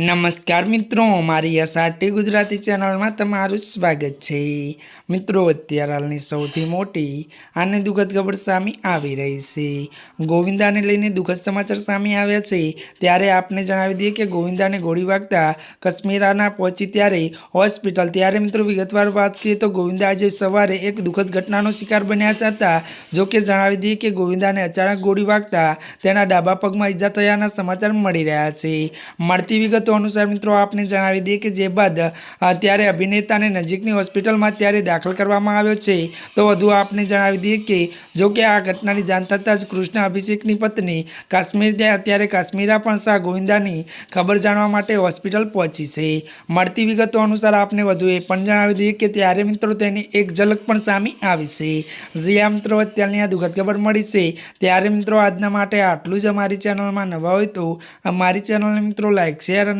નમસ્કાર મિત્રો, મારી એસઆરટી ગુજરાતી ચેનલમાં તમારું સ્વાગત છે. મિત્રો, અત્યારે હાલની સૌથી મોટી અને દુઃખદ ખબર સામે આવી રહી છે. ગોવિંદાને લઈને દુઃખદ સમાચાર સામે આવ્યા છે. ત્યારે આપને જણાવી દઈએ કે ગોવિંદાને ગોળી વાગતા કશ્મીરાના પહોંચી ત્યારે હોસ્પિટલ. ત્યારે મિત્રો, વિગતવાર વાત કરીએ તો ગોવિંદા આજે સવારે એક દુઃખદ ઘટનાનો શિકાર બન્યા હતા. જો કે જણાવી દઈએ કે ગોવિંદાને અચાનક ગોળી વાગતા તેના ડાબા પગમાં ઈજા થયાના સમાચાર મળી રહ્યા છે. મળતી વિગતો અનુસાર મિત્રો આપને જણાવી દઈએ કે જે બાદ અત્યારે ત્યારે અભિનેતાને નજીકની હોસ્પિટલમાં ત્યારે દાખલ કરવામાં આવ્યો છે. તો વધુ આપને જણાવી દઈએ કે, જો કે આ ઘટનાની જાણ થતાં જ કૃષ્ણ અભિષેકની પત્ની કાશ્મીર અત્યારે કાશ્મીરા પણ શાહ ગોવિંદાની ખબર જાણવા માટે હોસ્પિટલ પહોંચી છે. મળતી વિગતો અનુસાર આપને વધુ એ પણ જણાવી દઈએ કે ત્યારે મિત્રો તેની એક ઝલક પણ સામે આવી છે. જ્યાં મિત્રો, અત્યારની આ દુઃખદ ખબર મળી છે. ત્યારે મિત્રો આજના માટે આટલું જ અમારી ચેનલમાં નવા હોય તો અમારી ચેનલને મિત્રો લાઈક, શેર અને